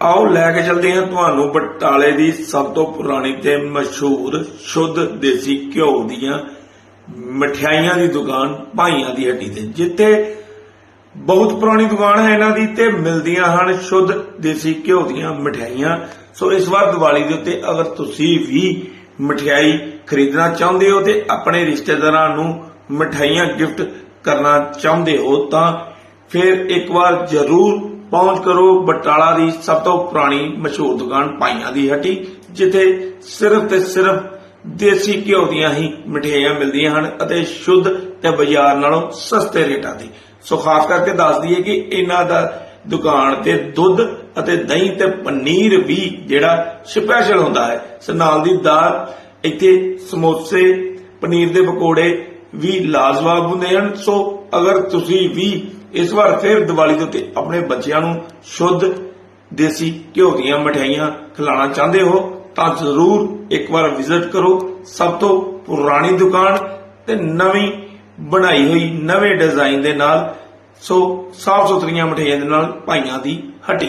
ਆਓ ਲੈ ਕੇ ਚਲਦੇ ਹਾਂ ਤੁਹਾਨੂੰ ਬਟਾਲੇ ਦੀ ਸਭ ਤੋਂ ਪੁਰਾਣੀ ਤੇ ਮਸ਼ਹੂਰ ਸ਼ੁੱਧ ਦੇਸੀ ਘਿਓ ਦੀਆਂ ਮਠਿਆਈਆਂ ਦੀ ਦੁਕਾਨ ਭਾਈਆਂ ਦੀ ਹੱਟੀ ਤੇ, ਜਿੱਥੇ ਬਹੁਤ ਪੁਰਾਣੀ ਦੁਕਾਨ ਹੈ ਇਹਨਾਂ ਦੀ ਤੇ ਮਿਲਦੀਆਂ ਹਨ ਸ਼ੁੱਧ ਦੇਸੀ ਘਿਓ ਦੀਆਂ ਮਠਿਆਈਆਂ। ਸੋ ਇਸ ਵਾਰ ਦੀਵਾਲੀ ਦੇ ਉੱਤੇ ਅਗਰ ਤੁਸੀਂ ਵੀ ਮਠਿਆਈ ਖਰੀਦਣਾ ਚਾਹੁੰਦੇ ਹੋ ਤੇ ਆਪਣੇ ਰਿਸ਼ਤੇਦਾਰਾਂ ਨੂੰ ਮਠਿਆਈਆਂ ਗਿਫਟ ਕਰਨਾ ਚਾਹੁੰਦੇ ਹੋ ਤਾਂ ਫਿਰ ਇੱਕ ਵਾਰ ਜ਼ਰੂਰ ਪਹੁੰਚ ਕਰੋ ਬਟਾਲਾ ਦੀ ਸਭ ਤੋਂ ਪੁਰਾਣੀ ਮਸ਼ਹੂਰ ਦੁਕਾਨ ਪਾਈਆਂ ਦੀ ਹੱਟੀ, ਜਿੱਥੇ ਸਿਰਫ ਤੇ ਸਿਰਫ ਦੇਸੀ ਘਿਓ ਦੀਆਂ ਹੀ ਮਠਿਆਈਆਂ ਮਿਲਦੀਆਂ ਹਨ ਅਤੇ ਸ਼ੁੱਧ ਤੇ ਬਾਜ਼ਾਰ ਨਾਲੋਂ ਸਸਤੇ ਰੇਟਾਂ ਤੇ। ਸੋ ਖਾਸ ਕਰਕੇ ਦੱਸ ਦਈਏ ਕਿ ਇਹਨਾਂ ਦਾ ਦੁਕਾਨ ਤੇ ਦੁੱਧ ਅਤੇ ਦਹੀਂ ਤੇ ਪਨੀਰ ਵੀ ਜਿਹੜਾ ਸਪੈਸ਼ਲ ਹੁੰਦਾ ਹੈ। ਸੋ ਨਾਲ ਦੀ ਦਾਲ, ਇੱਥੇ ਸਮੋਸੇ, ਪਨੀਰ ਦੇ ਪਕੌੜੇ ਵੀ ਲਾਜਵਾਬ ਹੁੰਦੇ ਹਨ। ਸੋ ਅਗਰ ਤੁਸੀਂ ਵੀ ਇਸ ਵਾਰ ਫਿਰ ਦੀਵਾਲੀ ਦੇ ਉੱਤੇ ਆਪਣੇ ਬੱਚਿਆਂ ਨੂੰ ਸ਼ੁੱਧ ਦੇਸੀ ਘਿਓ ਦੀਆਂ ਮਠਿਆਈਆਂ ਖਿਲਾਉਣਾ ਚਾਹੁੰਦੇ ਹੋ ਤਾਂ ਜ਼ਰੂਰ ਇੱਕ ਵਾਰ ਵਿਜ਼ਿਟ ਕਰੋ। ਸਭ ਤੋਂ ਪੁਰਾਣੀ ਦੁਕਾਨ ਤੇ ਨਵੀਂ ਬਣਾਈ ਹੋਈ ਨਵੇਂ ਡਿਜ਼ਾਈਨ ਦੇ ਨਾਲ ਸੋ ਸਾਫ਼ ਸੁਥਰੀਆਂ ਮਠਿਆਈਆਂ ਦੇ ਨਾਲ ਭਾਈਆਂ ਦੀ ਹੱਟੀ।